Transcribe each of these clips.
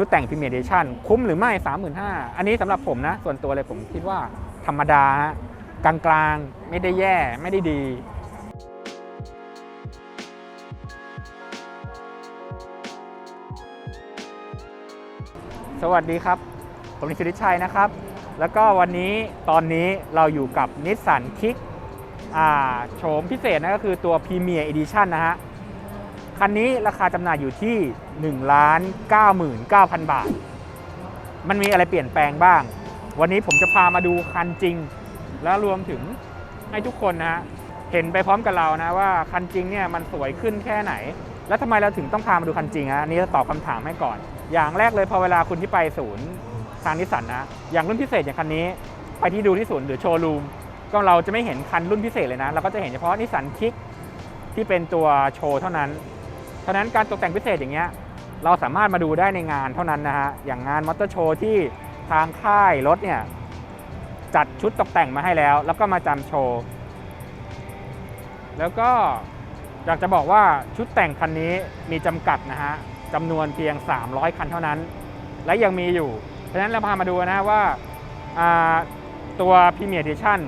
ชุดแต่งพรีเมียร์เดชั่นคุ้มหรือไม่ 35,000 อันนี้สำหรับผมนะ ส่วนตัวเลยผมคิดว่าธรรมดากลางๆ ไม่ได้แย่ไม่ได้ดีสวัสดีครับ ผมนิชิริชัยนะครับ แล้วก็วันนี้ตอนนี้เราอยู่กับนิสสันคิกโฉมพิเศษนะก็คือตัว Premier Edition นะฮะ คันนี้ราคาจำหน่ายอยู่ที่1ล้าน99,000 บาท มันมีอะไรเปลี่ยนแปลงบ้าง วันนี้ผมจะพามาดูคันจริง แล้วรวมถึงให้ทุกคนนะฮะเห็นไปพร้อมกับเรานะว่าคันจริงเนี่ยมันสวยขึ้นแค่ไหน แล้วทำไมเราถึงต้องพามาดูคันจริงฮะอันนี้จะตอบคำถามให้ก่อน อย่างแรกเลยพอเวลาคุณที่ไปศูนย์ทางนิสสันนะอย่างรุ่นพิเศษอย่างคันนี้ไปที่ดูที่ศูนย์หรือโชว์รูมก็เราจะไม่เห็นคันรุ่นพิเศษเลยนะ เราก็จะเห็นเฉพาะนิสสันคิกที่เป็นตัวโชว์เท่านั้น ราะฉะนั้นการตกแต่งพิเศษอย่างเงี้ยเราสามารถมาดูได้ในงานเท่านั้นนะฮะ อย่างงานมอเตอร์โชว์ที่ทางค่ายรถเนี่ย จัดชุดตกแต่งมาให้แล้ว แล้วก็มาจำโชว์ แล้วก็อยากจะบอกว่าชุดแต่งคันนี้มีจำกัดนะฮะจำนวนเพียง 300 คันเท่านั้น และยังมีอยู่ เพราะฉะนั้นเราพามาดูนะว่าาตัว Premier Edition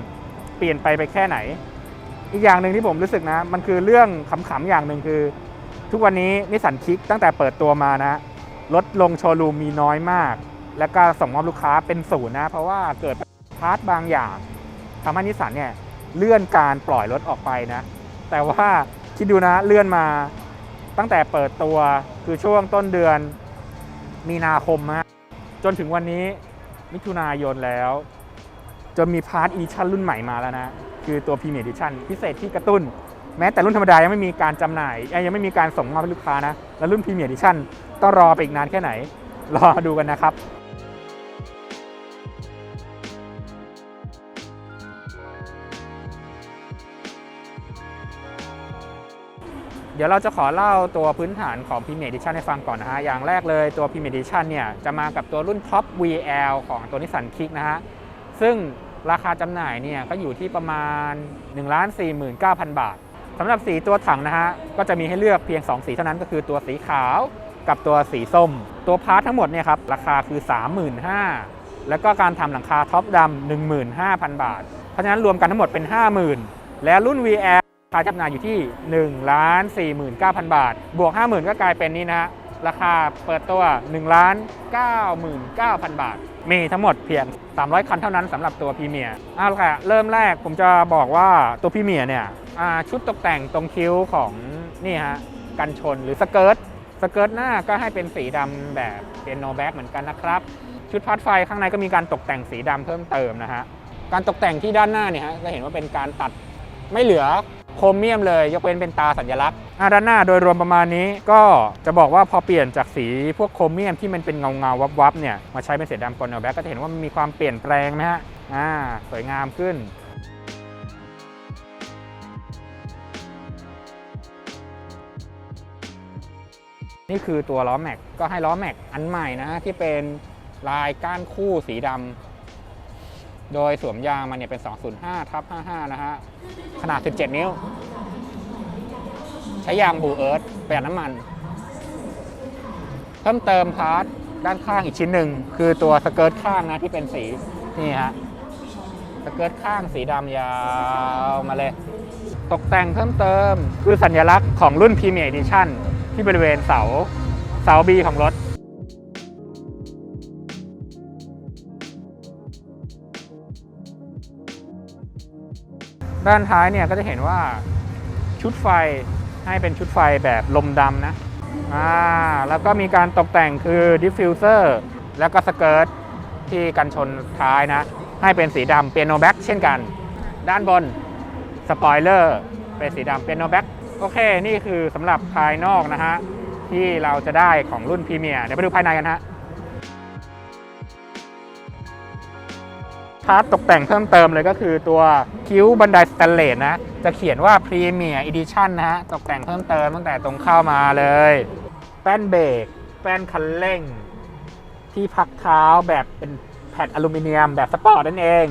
เปลี่ยนไปไปแค่ไหน อีกอย่างหนึ่งที่ผมรู้สึกนะ มันคือเรื่องขำๆอย่างหนึ่งคือ ทุกวันนี้นิสสันคิกตั้งแต่เปิดตัวมานะรถลงโชว์รูมมีน้อยมาก แล้วก็ส่งมอบลูกค้าเป็นศูนย์นะ เพราะว่าเกิดพาร์ทบางอย่างทำให้นิสสันเนี่ยเลื่อนการปล่อยรถออกไปนะ แต่ว่าคิดดูนะเลื่อนมาตั้งแต่เปิดตัวคือช่วงต้นเดือนมีนาคมฮะจนถึงวันนี้มิถุนายนแล้ว จนมีพาร์ทอีดิชั่นรุ่นใหม่มาแล้วนะ คือตัว Premier Edition พิเศษที่กระตุ้น แม้แต่รุ่นธรรมดายังไม่มีการจำหน่าย ยังไม่มีการส่งมอบให้ลูกค้านะ แล้วรุ่น Premier Edition ต้องรอไปอีกนานแค่ไหน รอดูกันนะครับเดี๋ยวเราจะขอเล่าตัวพื้นฐานของ Premier Edition ให้ฟังก่อนนะฮะ อย่างแรกเลยตัว Premier Edition เนี่ยจะมากับตัวรุ่น Top VL ของตัว Nissan Kick นะฮะ ซึ่งราคาจำหน่ายเนี่ยก็อยู่ที่ประมาณ 1 4 9 0 0 0 บาท สำหรับสีตัวถังนะฮะก็จะมีให้เลือกเพียง 2 สีเท่านั้นก็คือตัวสีขาวกับตัวสีส้ม ตัวพาร์ททั้งหมดเนี่ยครับราคาคือ 35,000แล้วก็การทำหลังคาท็อปดำ15,000 บาท เพราะฉะนั้นรวมกันทั้งหมดเป็น 50,000 และรุ่น VL ราคาจำหน่ายอยู่ที่1ล้าน49,000 บาท บวก 50,000 ก็กลายเป็นนี่นะฮะราคาเปิดตัว1ล้าน99,000 บาท มีทั้งหมดเพียง 300 คันเท่านั้นสำหรับตัวพรีเมียร์เอาละค่ะเริ่มแรกผมจะบอกว่าตัวพรีเมียร์เนี่ย ชุดตกแต่งตรงคิ้วของนี่ฮะกันชนหรือสเกิร์ตสเกิร์ตหน้าก็ให้เป็นสีดำแบบเป็นโนแบ็กเหมือนกันนะครับ ชุดพัดไฟข้างในก็มีการตกแต่งสีดำเพิ่มเติมนะฮะการตกแต่งที่ด้านหน้าเนี่ยฮะจะเห็นว่าเป็นการตัดไม่เหลือโครเมียมเลยยกเว้นเป็นตาสัญลักษณ์ด้านหน้าโดยรวมประมาณนี้ก็จะบอกว่าพอเปลี่ยนจากสีพวกโครเมียมที่มันเป็นเงาเงาวับวับๆเนี่ยมาใช้เป็นสีดำกลโนแบ็กก็จะเห็นว่ามีความเปลี่ยนแปลงไหมฮะอ่าสวยงามขึ้น นี่คือตัวล้อแม็กก็ให้ล้อแม็กอันใหม่นะที่เป็นลายก้านคู่สีดำโดยสวมยางมันเนี่ยเป็น 205ทับ55 นะฮะ ขนาด 17 นิ้ว ใช้ยางบูเอิร์ธประหยัดน้ำมัน เพิ่มเติมพาร์ทด้านข้างอีกชิ้นหนึ่ง คือตัวสเกิร์ตข้างนะที่เป็นสี นี่ฮะ สเกิร์ตข้างสีดำยาวมาเลย ตกแต่งเพิ่มเติมคือสัญลักษณ์ของรุ่น Premier Edition ที่บริเวณเสาเสา B ของรถด้านท้ายเนี่ยก็จะเห็นว่าชุดไฟให้เป็นชุดไฟแบบลมดำนะอ่าแล้วก็มีการตกแต่งคือดิฟฟิวเซอร์แล้วก็สเกิร์ตที่กันชนท้ายนะ ให้เป็นสีดำเปียโนแบ็กเช่นกัน ด้านบนสปอยเลอร์เป็นสีดำเปียโนแบ็ก โอเค นี่คือสำหรับภายนอกนะฮะ ที่เราจะได้ของรุ่นพรีเมียร์เดี๋ยวไปดูภายในกันฮะพาร์ทตกแต่งเพิ่มเติมเลยก็คือตัวคิ้วบันไดสแตนเลสนะ จะเขียนว่า Premier Edition นนะฮะ ตกแต่งเพิ่มเติมตั้งแต่ตรงเข้ามาเลย แป้นเบรกแป้นคันเร่ง ที่พักเท้าแบบเป็นแผ่นอลูมิเนียมแบบสปอร์ตนั่นเอง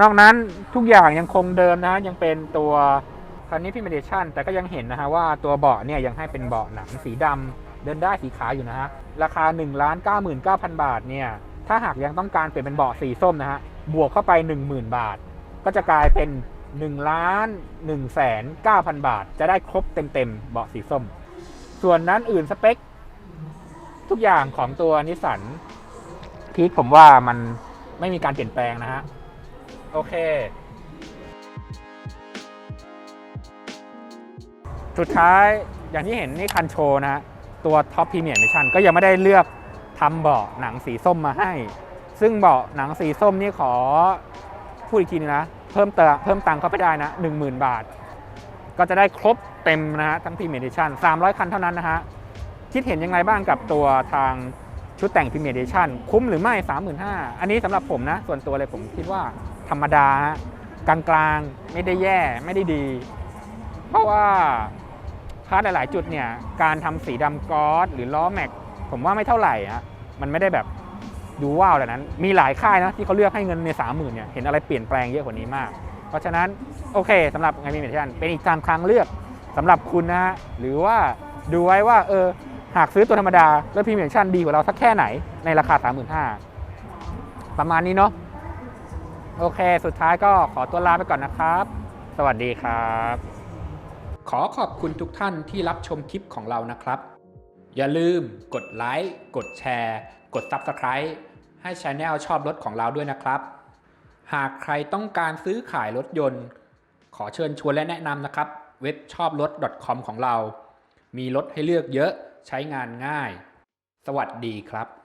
นอกนั้นทุกอย่างยังคงเดิมนะฮะยังเป็นตัว คันนี้พิมเดชันแต่ก็ยังเห็นนะฮะว่าตัวเบาะเนี่ยยังให้เป็นเบาะหนังสีดเดินได้สีขาวอยู่นะฮะ ราคา1 9 9 0 0 0บาทเนี่ยถ้าหากยังต้องการเปลี่ยนเป็นเบาะสีส้มนะฮะบวกเข้าไป 10,000 บาท ก็จะกลายเป็น1ล้าน1แสน9,000 บาท จะได้ครบเต็มๆเบาะสีส้ม ส่วนนั้นอื่นสเปค ทุกอย่างของตัวนิสสันพีคผมว่ามันไม่มีการเปลี่ยนแปลงนะฮะ โอเค สุดท้ายอย่างที่เห็นนี่คันโชว์นะตัวท็อปพรีเมียร์มิชชั่นก็ยังไม่ได้เลือกทำเบาะหนังสีส้มมาให้ ซึ่งเบาะหนังสีส้มนี่ขอพูดอีกทีนึงนะ เพิ่มเติมเพิ่มตังค์เข้าไปได้นะ 10,000 บาท ก็จะได้ครบเต็มนะฮะทั้งพรีเมียร์ดิชั่น300 คันเท่านั้นนะฮะคิดเห็นยังไงบ้างกับตัวทางชุดแต่งพรีเมียร์ดิชั่นคุ้มหรือไม่ 35,000 อันนี้สำหรับผมนะ ส่วนตัวเลยผมคิดว่าธรรมดาฮะกลางๆ ไม่ได้แย่ไม่ได้ดี เพราะว่า พาร์ทหลาย ๆ จุดเนี่ยการทำสีดำกอสหรือล้อแม็ก ผมว่าไม่เท่าไหร่ฮะมันไม่ได้แบบดูว้าวแบบนั้น มีหลายค่ายนะที่เขาเลือกให้เงินในสามหมื่นเนี่ยเห็นอะไรเปลี่ยนแปลงเยอะกว่านี้มาก เพราะฉะนั้นโอเคสำหรับไงมีเมชันเป็นอีกทางทางเลือกสำหรับคุณนะฮะหรือว่าดูไว้ว่าเออหากซื้อตัวธรรมดา แล้วพรีเมียร์ชั่นดีกว่าเราสักแค่ไหนในราคา 35,000 ประมาณนี้เนาะโอเค สุดท้ายก็ขอตัวลาไปก่อนนะครับ สวัสดีครับ ขอขอบคุณทุกท่านที่รับชมคลิปของเรานะครับ อย่าลืมกดไลค์ กดแชร์ กด Subscribe ให้ช anel ชอบรถของเราด้วยนะครับ หากใครต้องการซื้อขายรถยนต์ ขอเชิญชวนและแนะนำนะครับ เว็บชอบรถ .com ของเรา มีรถให้เลือกเยอะใช้งานง่าย สวัสดีครับ